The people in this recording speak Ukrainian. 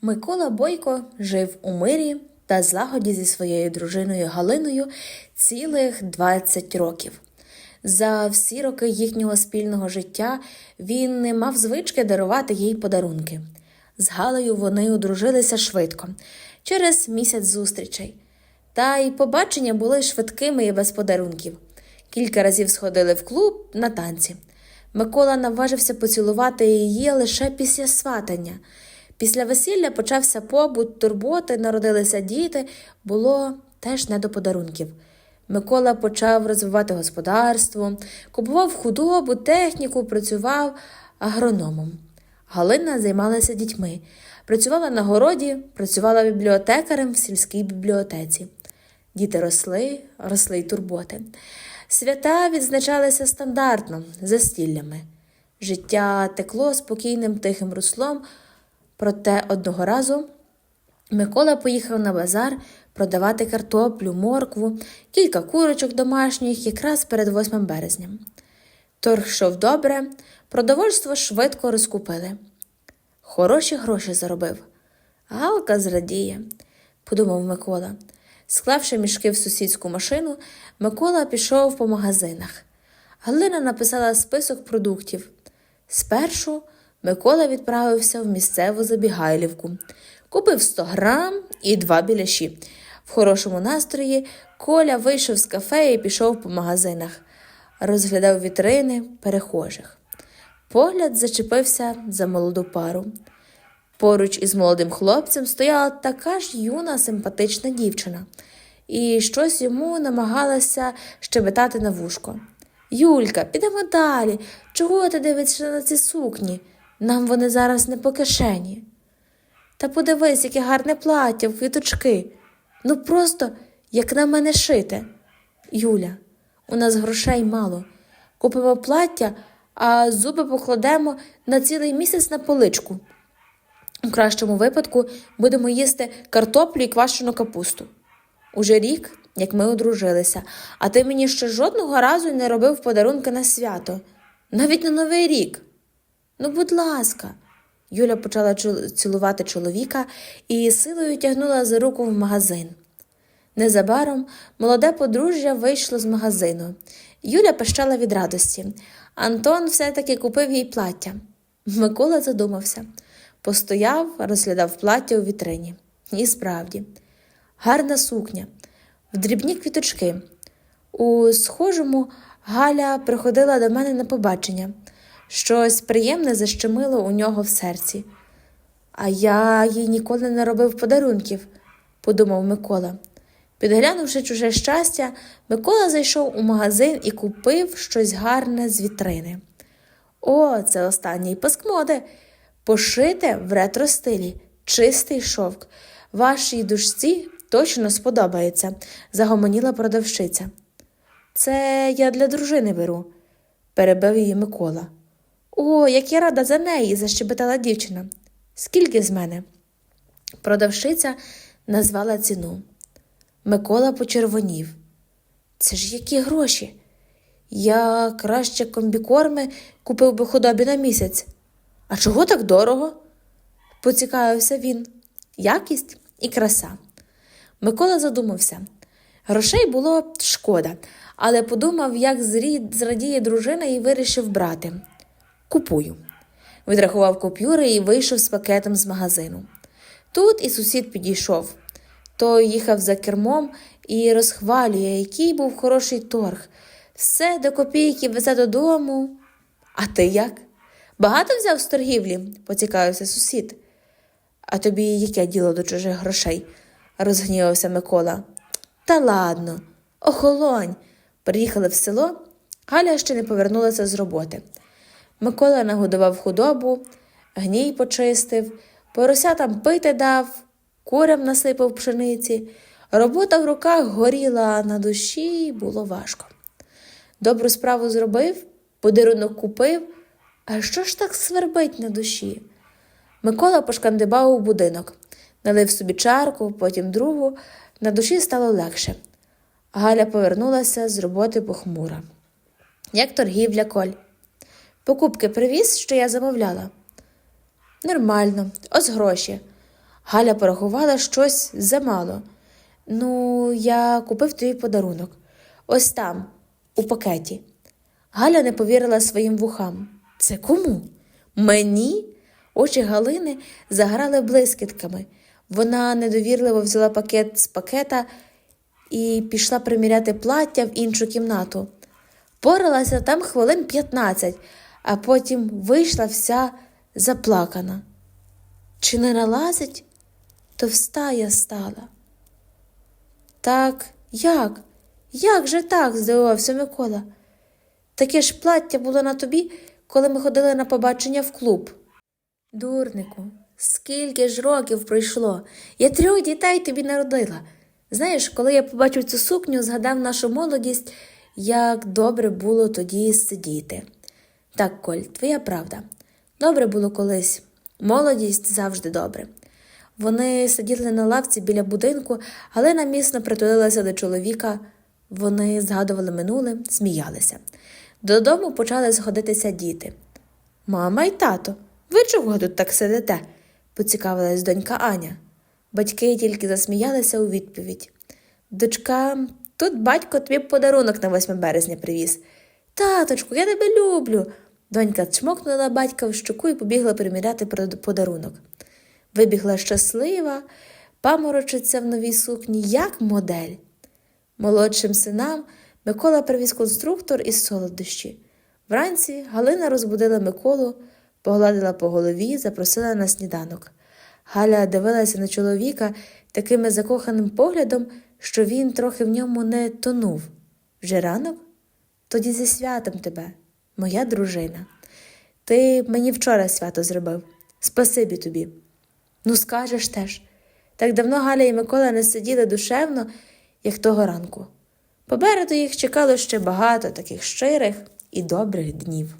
Микола Бойко жив у мирі та злагоді зі своєю дружиною Галиною цілих 20 років. За всі роки їхнього спільного життя він не мав звички дарувати їй подарунки. З Галею вони одружилися швидко, через місяць зустрічей. Та й побачення були швидкими і без подарунків. Кілька разів сходили в клуб на танці. Микола наважився поцілувати її лише після сватання. Після весілля почався побут, турботи, народилися діти, було теж не до подарунків. Микола почав розвивати господарство, купував худобу, техніку, працював агрономом. Галина займалася дітьми, працювала на городі, працювала бібліотекарем в сільській бібліотеці. Діти росли, росли й турботи. Свята відзначалися стандартно, застіллями. Життя текло спокійним тихим руслом, проте одного разу Микола поїхав на базар продавати картоплю, моркву, кілька курочок домашніх якраз перед 8 березня. Торг йшов добре, продовольство швидко розкупили. Хороші гроші заробив. Галка зрадіє, подумав Микола. Склавши мішки в сусідську машину, Микола пішов по магазинах. Галина написала список продуктів. Спершу Микола відправився в місцеву забігайлівку, купив 100 грам і два біляші. В хорошому настрої Коля вийшов з кафе і пішов по магазинах, розглядав вітрини перехожих. Погляд зачепився за молоду пару. Поруч із молодим хлопцем стояла така ж юна симпатична дівчина, і щось йому намагалася щебетати на вушко. Юлька, підемо далі. Чого ти дивишся на ці сукні? Нам вони зараз не по кишені. Та подивись, яке гарне плаття квіточки. Ну просто як на мене шите. Юля, у нас грошей мало. Купимо плаття, а зуби покладемо на цілий місяць на поличку. У кращому випадку будемо їсти картоплю і квашену капусту. Уже рік, як ми одружилися, а ти мені ще жодного разу не робив подарунки на свято, навіть на Новий рік. Ну, будь ласка. Юля почала цілувати чоловіка і силою тягнула за руку в магазин. Незабаром молоде подружжя вийшло з магазину. Юля пищала від радості. Антон все-таки купив їй плаття. Микола задумався. Постояв, розглядав плаття у вітрині. І справді, гарна сукня, в дрібні квіточки. У схожому Галя приходила до мене на побачення. Щось приємне защемило у нього в серці. А я їй ніколи не робив подарунків, подумав Микола. Підглянувши чуже щастя, Микола зайшов у магазин і купив щось гарне з вітрини. О, це останній паск моди. Пошите в ретро-стилі, чистий шовк. Вашій душці точно сподобається, загомоніла продавщиця. Це я для дружини беру, перебив її Микола. О, як я рада за неї, защебетала дівчина. Скільки з мене? Продавщиця назвала ціну. Микола почервонів. Це ж які гроші? Я краще комбікорми купив би худобі на місяць. А чого так дорого? поцікавився він. Якість і краса. Микола задумався. Грошей було шкода, але подумав, як зрадіє дружина і вирішив брати. Купую. Відрахував купюри і вийшов з пакетом з магазину. Тут і сусід підійшов. Той їхав за кермом і розхвалює, який був хороший торг. Все до копійки везе додому. А ти як? Багато взяв з торгівлі? поцікавився сусід. А тобі яке діло до чужих грошей? розгнівався Микола. Та ладно, охолонь. Приїхали в село, Галя ще не повернулася з роботи. Микола нагодував худобу, гній почистив, поросятам пити дав, курям насипав пшениці. Робота в руках горіла, а на душі було важко. Добру справу зробив, подарунок купив, а що ж так свербить на душі? Микола пошкандибав у будинок, налив собі чарку, потім другу, на душі стало легше. Галя повернулася з роботи похмура. Як торгівля, Коль? Покупки привіз, що я замовляла. Нормально, ось гроші. Галя порахувала щось замало. Ну, я купив тобі подарунок. Ось там, у пакеті. Галя не повірила своїм вухам. Це кому? Мені? Очі Галини заграли блискітками. Вона недовірливо взяла пакет з пакета і пішла приміряти плаття в іншу кімнату. Поралася там хвилин 15, а потім вийшла вся заплакана. Чи не налазить? Товста я стала. Так, як? Як же так? здивувався Микола. Таке ж плаття було на тобі, коли ми ходили на побачення в клуб. Дурнику, скільки ж років пройшло? Я трьох дітей тобі народила. Знаєш, коли я побачив цю сукню, згадав нашу молодість, як добре було тоді сидіти. Так, Коль, твоя правда. Добре було колись. Молодість завжди добре. Вони сиділи на лавці біля будинку, Галина міцно притулилася до чоловіка. Вони згадували минуле, сміялися. Додому почали сходитися діти. Мама й тато, ви чого тут так сидите? поцікавилась донька Аня. Батьки тільки засміялися у відповідь. Дочка, тут батько тобі подарунок на 8 березня привіз. Таточку, я тебе люблю. Донька чмокнула батька в щоку і побігла приміряти подарунок. Вибігла щаслива, паморочиться в новій сукні, як модель. Молодшим синам Микола привіз конструктор із солодощі. Вранці Галина розбудила Миколу, погладила по голові, запросила на сніданок. Галя дивилася на чоловіка таким закоханим поглядом, що він трохи в ньому не тонув. Вже ранок? Тоді зі святом тебе, моя дружина. Ти мені вчора свято зробив. Спасибі тобі. Ну, скажеш теж. Так давно Галя і Микола не сиділи душевно, як того ранку. Попереду їх чекало ще багато таких щирих і добрих днів.